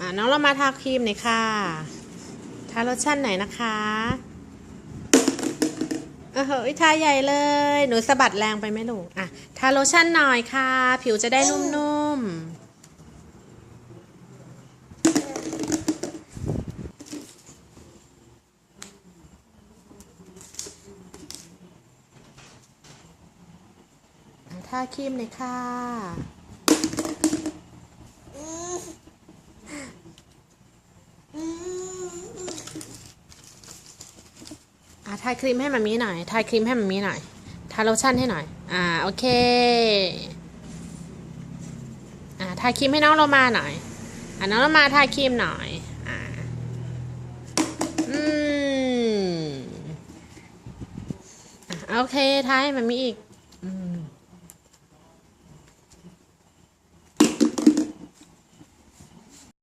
อ่าน้องเรามาทาครีมหน่อยค่ะ ทาโลชั่นหน่อยนะคะเออเฮ้ยทาใหญ่เลย หนูสะบัดแรงไปไหมลูกอะ ทาโลชั่นหน่อยค่ะ ผิวจะได้นุ่มๆทาครีมหน่อยค่ะ อะทาครีมให้มันมีหน่อย ทาครีมให้มันมีหน่อย ทาโลชั่นให้หน่อย อ่า โอเค อ่า ทาครีมให้น้องโรมาหน่อย อ่าน้องโรมาทาครีมหน่อย อ่า อืมอะโอเค ทาให้มามีอีก